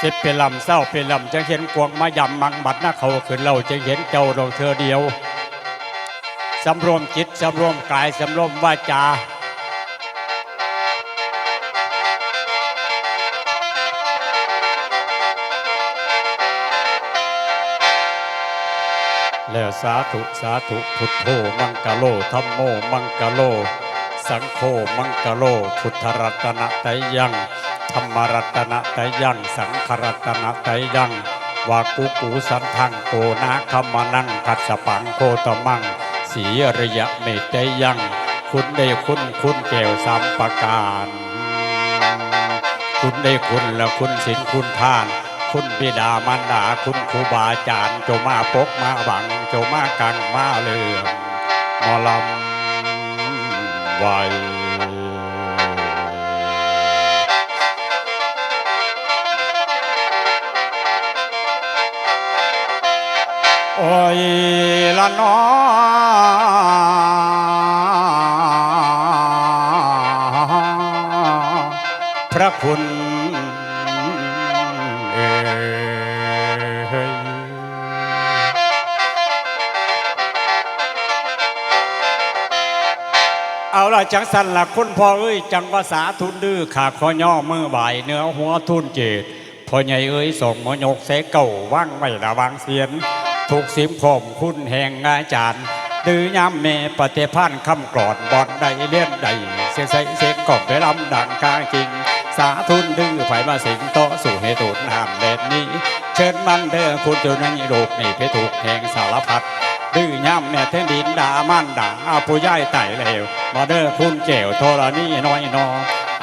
สิบเป็นลำเศร้าเป็นลำจังเห็นกวงมายำมังบัดหน้าเขาขึ้นเราจังเห็นเจ้าดอกเธอเดียวสำรวมจิตสำรวมกายสำรวมวาจาแล้วสาธุสาธุพุทโธมังกะโลธัมโมมังกะโล สังโฆมังกะโล พุทธรัตนะไตยัง ธรรมรัตนะตรยัง สังขรัตนะตรยังวากุกูสันทังโกนาคมนังกัสปังโคตมัง สีริยะเมตยัง คุณได้คุณคุณแก้วสามประการ คุณได้คุณและคุณศีลคุณทาน คุณบิดามารดาคุณครูบาอาจารย์เจมาปกมาบังเจมากังมาเลืองมอลำไว โอ้ยละนอพระคุณเอ่ยเอาละจังสันละคุณพ่อเอ้ยจังภาษาทุนดื้อขาขอย่อมือบ่ายเนื้อหัวทุนเจดพ่อใหญ่เอ้ยส่งมอยกเสเก่าว่างไว้ระวังเสียน ถูกสิมคมคุณแห่งอาจารย์ดื้อย่ำเมปฏิพันธ์คำกรอดบอดใดเลี้ยนใด เสียงใสเสียงกอบไปลำดังกาจริง สาทุนดื้อไผมาสิงโตสู่ให้ตูดห้ามเล่นนี้ เชิญมันเด้อคุณจุนัยโลกนี่เพถูกแห่งสารพัดดื้อย่ำแม่เทนดินด่ามันด่าอาผู้ย่ายไต่เลวมาเด้อคุณเจวโทรนี่น้อยนอ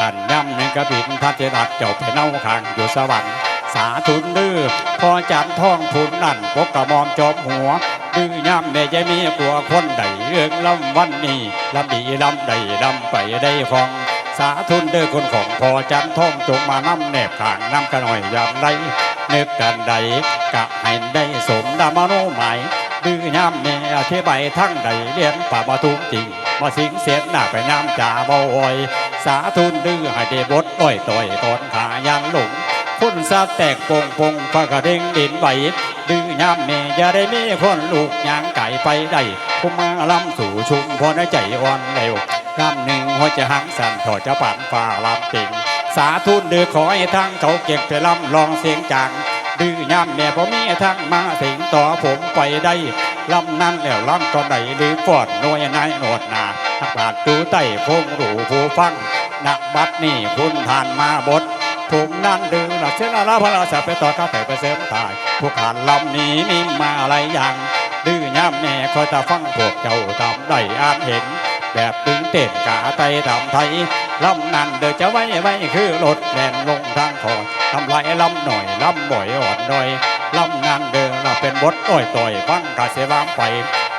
อันย่ำหนึ่งกระบินทัดเจดัดเจ้าไปเน่าขางอยู่สวรรค์ สาธุนดื้อพอจันท่องทุนนั่นปกกระมอมจอบหัวดื้อย่ำแม่จะมีกลัวคนใดเรื่องลำวันนี้ลำดีลำใดลำไปได้ฟองสาธุนเด้อคนของพอจันท่องจงมานำแนบขางนำกันหน่อยยามใดนึกกันใดกะให้ได้สมดามโนหมายดื้อย่ำแม่อธิบทั้งใดเลี้ยนป่ามาทุกจริงมาสิงเสียหน้าไปน้ำจ่าบ่อย สาธุนดื้อให้ได้บดอ้อยต่อยตอนขายันหลง คนซาแตกปงปงฟ้ากระเด้งดินไหวดื้อย่ำแม่อย่าได้มีคนลูกยางไก่ไปได้ผู้มาลำสู่ชุมพอใจอ่อนเร็วกำหนึ่งหัวจะหังสั่นถอดจะปั่นฟ้าลำติงสาธุนเดือขอให้ทั้งเขาเก็บไปลำลองเสียงจังดื้อย่ำแม่ผมมีทั้งมาสิงต่อผมไปได้ลำนั้นแล้วลำตอนไหนหรือฟอดน่วยนายโนดหนาทักบาดตูไต้พงหรูผู้ฟังนักบัดนี่คุณทานมาบด ถุงนั้นดื้อหลักเช่นอะไรพระราชาไปต่อข้าแต่ไปเสมตายผู้ขานลำนี้มีมาอะไรอย่าง ดื้อย่ำแม่คอยตาฟังพวกเจ้าทำได้อาจเห็น แบบตึงเต้นกาไตทำไทยลำนั้นเดี๋ยวจะไว้ไว้คือรถแล่นลงทางคอยทำลายลำหน่อยลำบ่อยอ่อนหน่อยลำนั้นเดินเราเป็นบดอ้อยต่อยฟังกาเสวามไป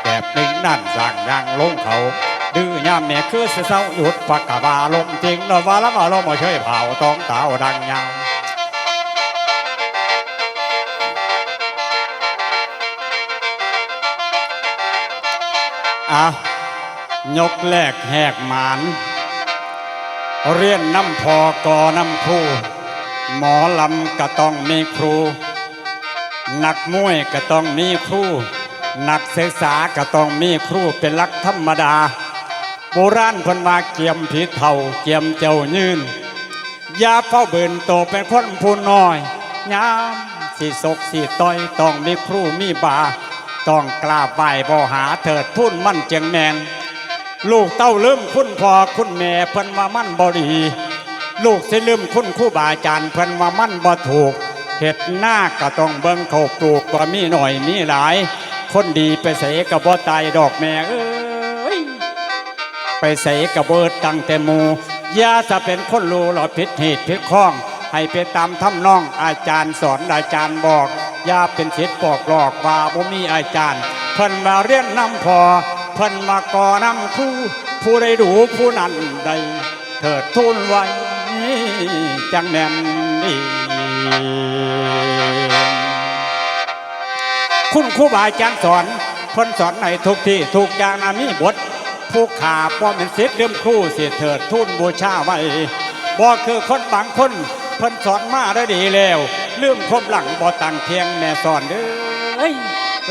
แบบตึงนั่นสั่งยางลงเขา ดื้อย่ามแม่คือเสเศร้าหยุดปากกาบาลงจริงเราว่าล้วก็เรามาช่วยเผาต้องเต่าดังยาวอะยกแรกแหกหมาน เรียนน้ำพอกอน้ำครูหมอลำก็ต้องมีครู นักมวยก็ต้องมีครู นักศึกษาก็ต้องมีครูเป็นลักธรรมดา โบราณคนมาเกี่ยมผีเท่าเกี่ยมเจ้ายืนยาเฝ้าเบินโตเป็นคนผู้น้อยยามสิศกสิต้อยต้องมีครูมีบา ต้องกราบไหว้บ่หาเถิดทุนมั่นเจียงแมนลูกเต้าลืมคุณพ่อคุณแม่เพิ่นว่ามั่นบ่ดี ลูกสิลืมคุณครูบาอาจารย์เพิ่นว่ามั่นบ่ถูกเห็ดหน้าก็ต้องเบิ่งเขาปลูกว่ามีหน่อยมีหลาย คนดีไปเสกับบ่ตายดอกแม่เอ้ ไปใส่กระเบิดตั้งแต่หมูอย่าจะเป็นคนรู้หรอผิดเหตุผิดข้อง ให้ไปตามทำนองอาจารย์สอนอาจารย์บอกอย่าเป็นศิษย์ปอกหลอกว่าบ่มีอาจารย์ เพิ่นมาเรียนนำพอ เพิ่นมาก่อนำครูผู้ใดดูผู้นั้นใดเถิดทูลไว้จังแน่นดีคุณครูบาอาจารย์สอนเพิ่นสอนในทุกที่ทุกอย่างนะมีบท ผู้ขาป้อมเป็นศิษย์เลื่อมครู่เสียเถิดทุนบูชาไว้บ่คือคนบางคนเพิ่นสอนมาได้ดีแล้วลืมความหลังบ่ตังเทียงแม่สอนเด้อเอ้ย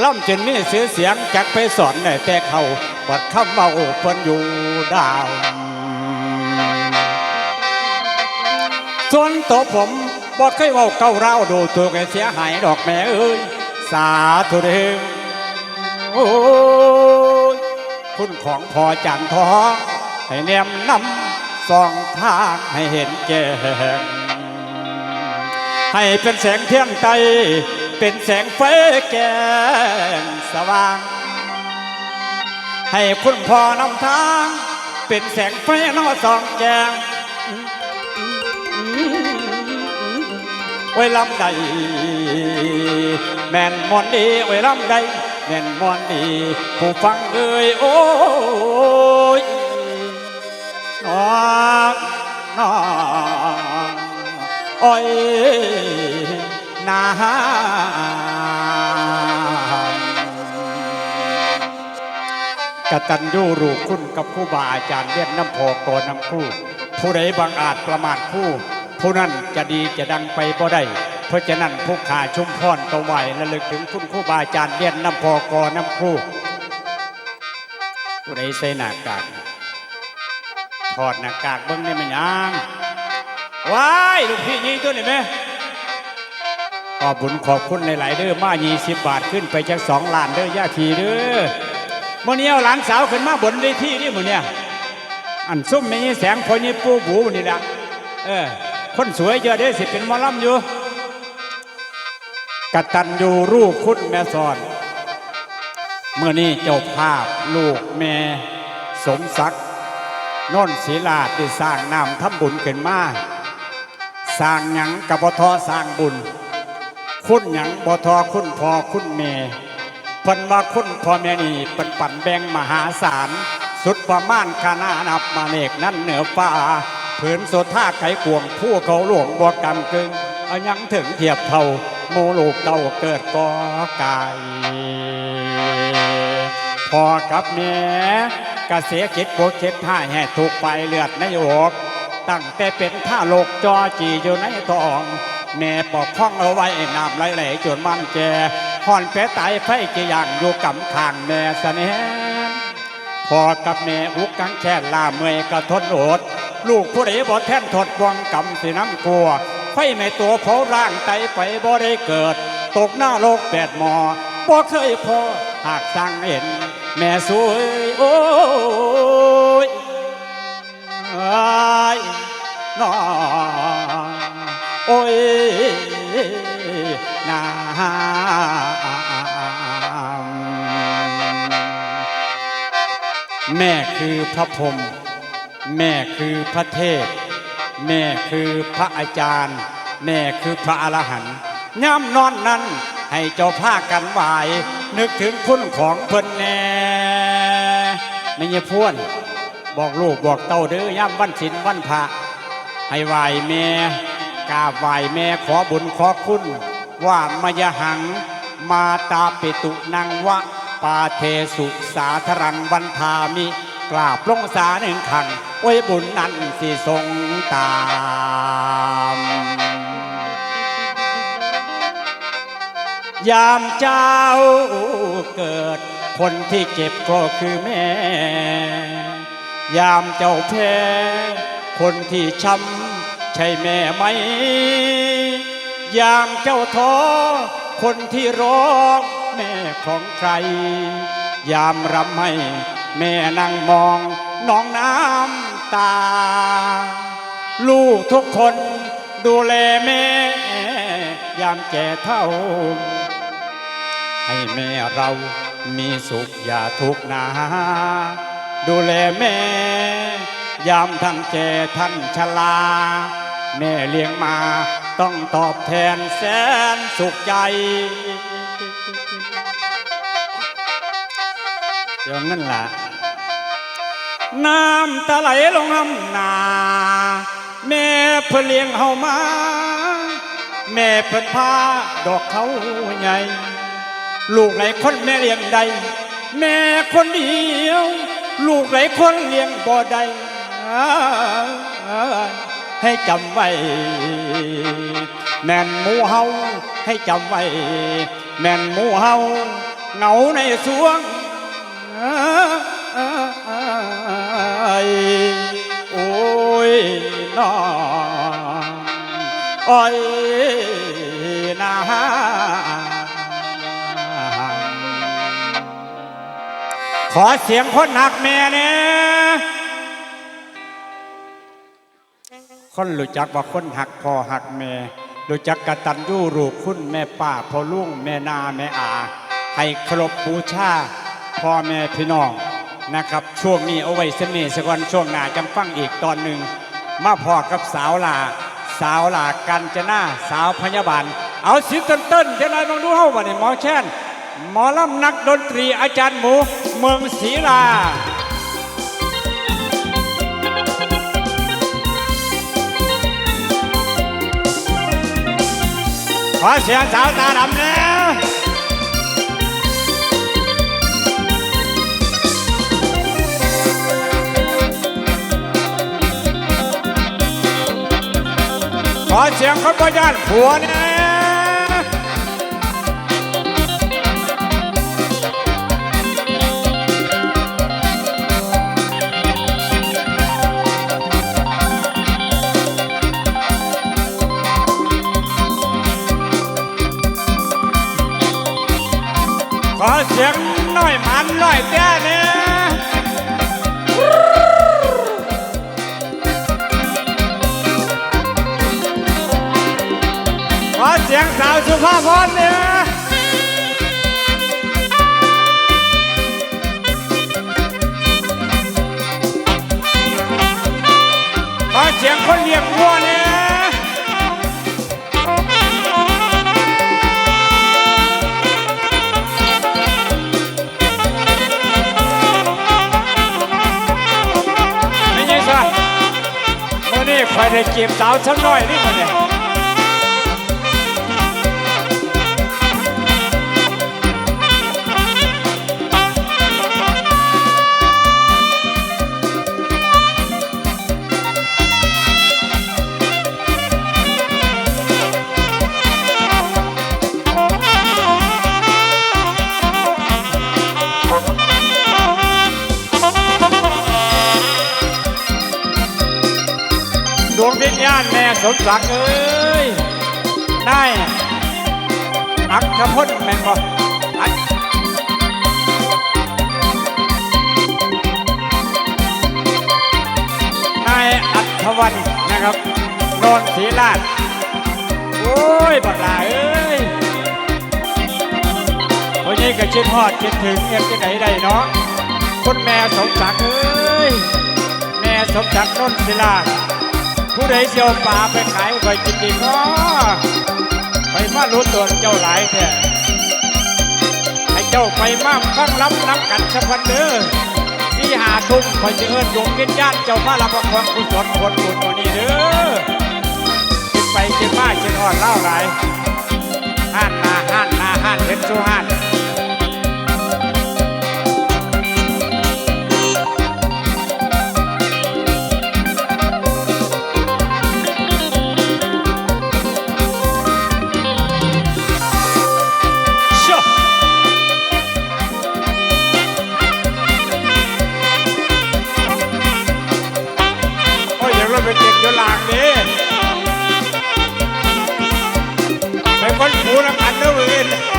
ล่ำจนมีเสียเสียงจักไปสอนได้แต่เขาบัดคำเมาเพิ่นอยู่ดาวส่วนตัวผมบ่เคยเว้าเก้าเร้าวดูตัวแกเสียหายดอกแม่เอ้ยสาธุเด้อโอ้ย คุณของพอจันทอให้แนมนำสองทางให้เห็นแจ้งให้เป็นแสงเที่ยงไตเป็นแสงไฟแกงสว่าง ให้คุณพ่อนำทาง เป็นแสงไฟนอสองแจงไว้ลำใดแม่นมอนดีไว้ลำใด แม่นมอนดีผู้ฟังเอ่ยโอ้ยน้องน้องโอ้ยนากตัญญูรูคุณกับผู้บาอาจารย์เลียนน้ำพอก่อนน้ำคู่ ผู้ใดบังอาจประมาทคู่ ผู้นั้นจะดีจะดังไปบ่ได้ เพราะฉะนั้นผู้ขาชุมพรก็ไหวและลึกถึงคุณครูบาอาจารย์เลียนน้ำพอกอน้ำคู่ผู้ใดใส่หน้ากากถอดหน้ากากเบิ้งได้ไหมยังว้ายลูกพี่ยิงตัวนี่ไหมขอบบุญขอบคุณหลาย ๆ เด้อมา20บบาทขึ้นไปจากสองล้านเด้อย่าทีเด้อมื่อนี้เอาหลานสาวขึ้นมาบนเวทีนี่มื่อนี้อันซุ่มมีแสงพอนี่ปูบูนี่แหละเออคนสวยเยอะเด้อสิเป็นมอลำอยู่ กตันอยู่รูปคุณแม่สอน เมื่อนี้เจ้าภาพลูกแม่สมศักดิ์นนท์ศิลาได้สร้างน้ำทำบุญขึ้นมาสร้างหยังกับบทอสร้างบุญ คุณหยังบทอคุณพ่อคุณแม่เพิ่นว่าคุณพ่อแม่นี่เป็นปั่นแบ่งมหาศาล สุดประมาณคณะนับมาเนกนั้นเหนือฟ้าผืนโสท่าไก่กวงผู้เขาหลวงบวกำกึงเอายังถึงเทียบเท่า โมลูกเต้าเกิดกอกายพ่อกับแม่กระเสียคิดโกเช็ดท่าแห่ถูกไปเลือดในอกตั้งแต่เป็นท่าโลกจอจีอยู่ในท้อง แม่ปอกพ้องเอาไว้น้ำไหลๆจนมันแก่ห่อนแปะตายไฟจะย่างอยู่กำขางแม่สะเนนพอกับแม่อุกกังแค่ลาเมอยกระทนโอด ลูกผู้ใดบ่แท่นทดบวงกำสิน้ำกลัว ไฟไม่ตัวเผาร่างไตไปบ่ได้เกิด ตกหน้าโลกแปดหมอบ่เคยพอหากสั่งเห็น แม่สวยโอ้ยไอ้น้องโอ้ยนาแม่คือพระพรหมแม่คือพระเทพ แม่คือพระอาจารย์ แม่คือพระอรหันต์ย่ำนอนนั้น ให้เจ้าผ้ากันไหวนึกถึงคุณของเพิ่นแน่ไม่ยพ่วน บอกลูกบอกเต้าเด้อย่ำวันศิลวันพระ ให้ไหวแม่กราบไหวแม่ขอบุญขอคุณ ว่ามยหัง มาตาปิตุนังวะ ปาเทสุสาธรังวันทามิ กราบลงสาหนึ่งขังไว้บุญนั้นสิทรงตามยามเจ้าเกิด คนที่เจ็บก็คือแม่ ยามเจ้าแพ้คนที่ช้ำใช่แม่ไหม ยามเจ้าท้อคนที่ร้องแม่ของใคร ยามรำให้ แม่นั่งมองน้องน้ำตา ลูกทุกคนดูแลแม่ ยามแก่เท่า ให้แม่เรามีสุขอย่าทุกข์หนาดูแลแม่ ยามท่านแก่ท่านชราแม่เลี้ยงมาต้องตอบแทนแสนสุขใจเดี๋ยวงั้นล่ะ น้ำตาไหลลงน้ำนา แม่เพื่อเลี้ยงเฮามา แม่เพิ่นพาดอกเขาใหญ่ ลูกไหนคนแม่เลี้ยงใด แม่คนเดียว ลูกไหนคนเลี้ยงบ่ใดอ้ายให้จำไว้ แม่นหมูเฮาให้จำไว้ แม่นหมูเฮาเหงาในสวง น้องอ้ยนาขอเสียงคนหักแม่เนี่ยคนรู้จักว่าคนหักพ่อหักแม่รู้จักกระตัญญูรูคุณแม่ป้าพ่อลุงแม่นาแม่อา ให้ครพบูชาพ่อแม่พี่น้องนะครับ ช่วงนี้เอาไว้เสน่ห์สกอนช่วงหน้าจำฟังอีกตอนหนึ่ง มาพอกับสาวลาสาวลากันจนาสาวพยาบาล เอาสิเต้นเต้นจะนายมองดูเฮาบ่เนี่ยหมอแช่นหมอลำนักดนตรีอาจารย์หมูเมืองศรีลาขอเสียงสาวตาดำนะ อเสียงคนประยานผัวนะขอเสียง สุภาพรเนี่ยขอเสียงคนเลี้ยงวัวเนี่ยไม่ใช่สันมื่อนี้ใครได้จีบสาวสักหน่อยนี่มันเนี่ย สมศักดิ์เอ้ยได้อักขพจน์แม่นบ่อักนายอัศวันนะครับโนนศรีลาดโอ้ยบักหลาเอ้ยวันนี้ก็คิดฮอดคิดถึงเงินที่ไหนได้เนาะคุณแม่สมศักดิ์เอ้ยแม่สมศักดิ์โนนศรีลาด ผู้ใดเสียวป่าไปขายไปกินดีเนาะไปมารู้ตัวเจ้าหลายแท้ให้เจ้าไปมาฟังรับน้ำกันสักวันเด้อที่หาทุ่มคอยจะเอิ้นดวงวิญญาณเจ้ามารับความกุศลผลบุญวันนี้เด้อกินไปกินมากินอ่อนเล่าหลายห้านนาห้านนาห้านเห็นชูห้าน อยู่หลังดีเป็นคนผูน้ำกันเด้อเว้ย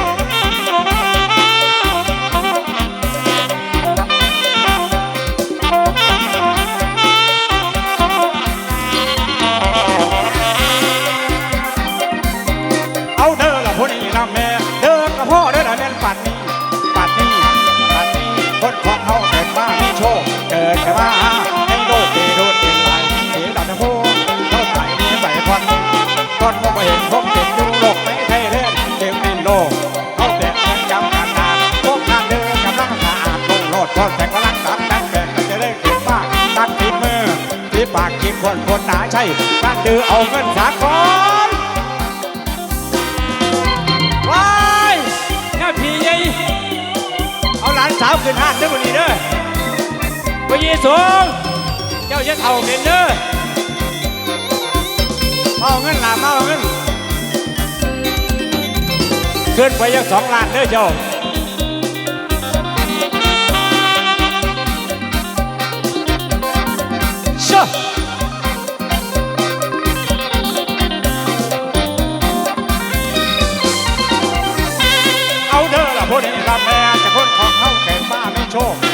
ขึ้นห้านเด้อวันนี้เด้อพระเยซูเจ้าจะเท่าเป็นเด้อเอาเงินหลามเอาเงินขึ้นไปยังสองล้านเด้อเจ้า ง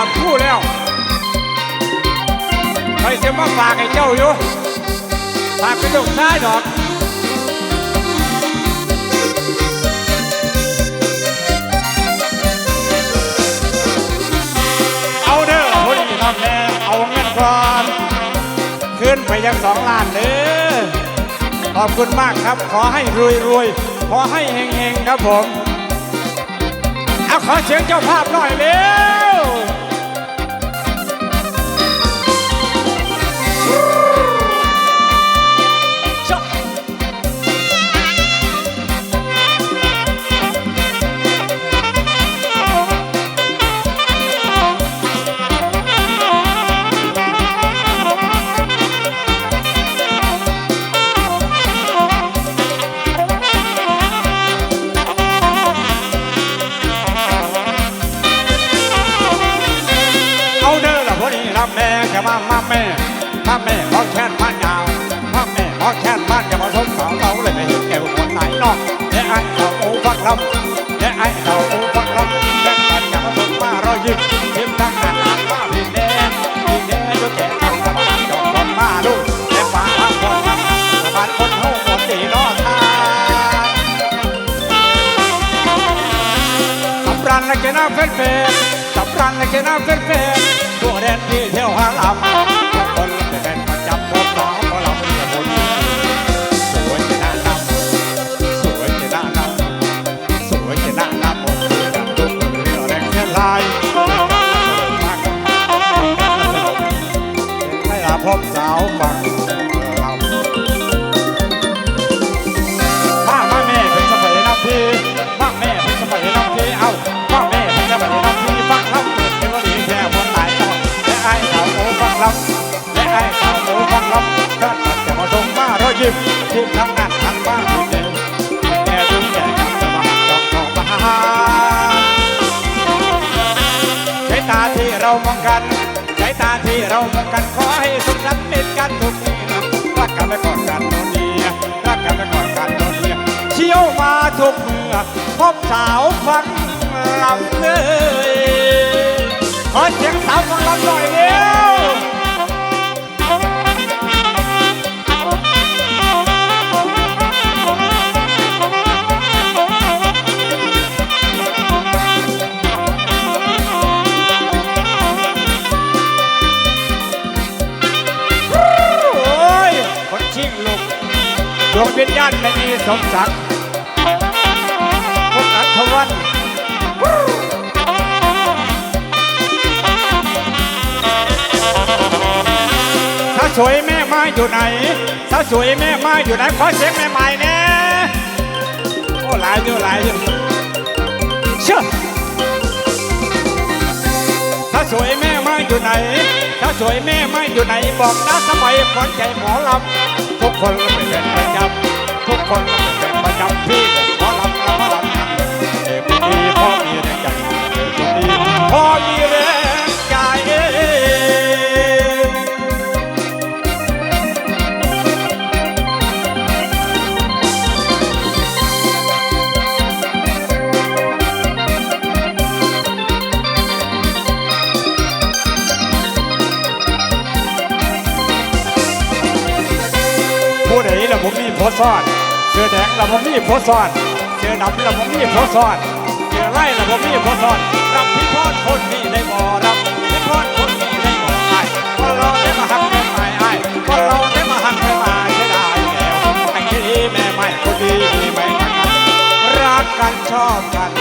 อบคู่แล้วใครจะมาฝากให้เจ้าอยู่ฝากกระจกซ้ายดอกเอาเด้อคนที่ทำแน่เอาเงินก่อนขึ้นไปยังสองล้านเด้อขอบคุณมากครับ ขอให้รวยรวยขอให้เฮงเฮงครับผม เอาขอเสียงเจ้าภาพหน่อยเร็ว แฟนเฟ้นสำรันและแกน่าเฟ้นเฟ้นตัวแดนที่เที่ยวหาลำทุกคนเป็นแฟนประจำพบสาวเพราะเราเป็นคนสวยจะน่านำสวยจะน่านำสวยจะน่านำหมดเลยดำทุกคนเรียวแรงแค่ลายให้ลาพบสาวฟัง เรามองกันขอให้สุขสันต์เป็นกันทุกทีนะรักกันไปก่อนกันโนเนียรักกันไปก่อนกันโนเนียเที่ยวมาทุกเมื่อพบสาวฟังลำเลยขอเสียงสาวฟังลำหน่อยเร็ว สมศักดิ์พวกอัธวันสาวสวยแม่ไม้อยู่ไหนสาวสวยแม่ไม้อยู่ไหนขอเสียงแม่ไม้แน่โอ้หลายอยู่หลายอยู่เชื่อถ้าสวยแม่ไม้อยู่ไหน ถ้าสวยแม่ไม้อยู่ไหน บอกนะสมัยขวัญใจหมอลำทุกคนเป็นแฟนประจำ ทุกคนเป็นประจำที่หมอลับละหมอลำเอ็กดีพ่อมีแรงใจเอ็กดีพ่อมีแรงใจผู้ใดล่ะผมมีพอซ่อน สื้อแดงละผมมีโพสซอนเสื้อดำละผมมีโพสซอนเสื้อไล่ละผมมีโพสซอนรับพี่พรคนนี้ได้บ่รับพี่พรคนนี้ได้บ่ไอ้ายคนเราได้มาหักแม่ไม้ไอ้ายคนเราได้มาหักแม่ไม้จะได้แล้วไอ้ที่แม่ไม้คนดีไม่ทันรักกันชอบกัน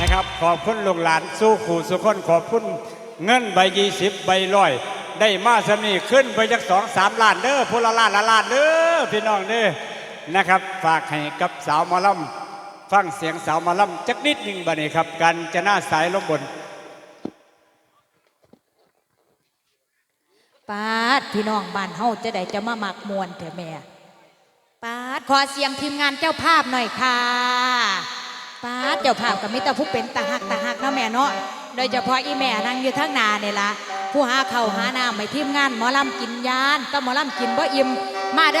นะครับขอบคุณลูกหลานสู้ขู่สุคนขอบคุณเงินใบยี่สิบใบร้อยได้มาสนีขึ้นไปจากสองสามล้านเด้อพลล้านละล้านเด้อพี่น้องเด้อนะครับ ฝากให้กับสาวมอลำฟังเสียงสาวมอลำจักนิดหนึ่งบัดนี้ครับกันจะหน้าสายลมบนปาดพี่น้องบ้านเฮาจะได้จะมาหมักมวนเถอะแม่ ปาดขอเสียงทีมงานเจ้าภาพหน่อยค่ะปาดเจ้าภาพกับมิตรผู้เป็นตาหักตาหักเนาะแม่เนาะโดยเฉพาะอีแม่นั่งอยู่ทั้งนาเนี่ยละผู้หาเข่าหาน้ำไม่ทีมงานหมอลำกินยานต้องหมอลำกินบ่อิ่มมาเด้อ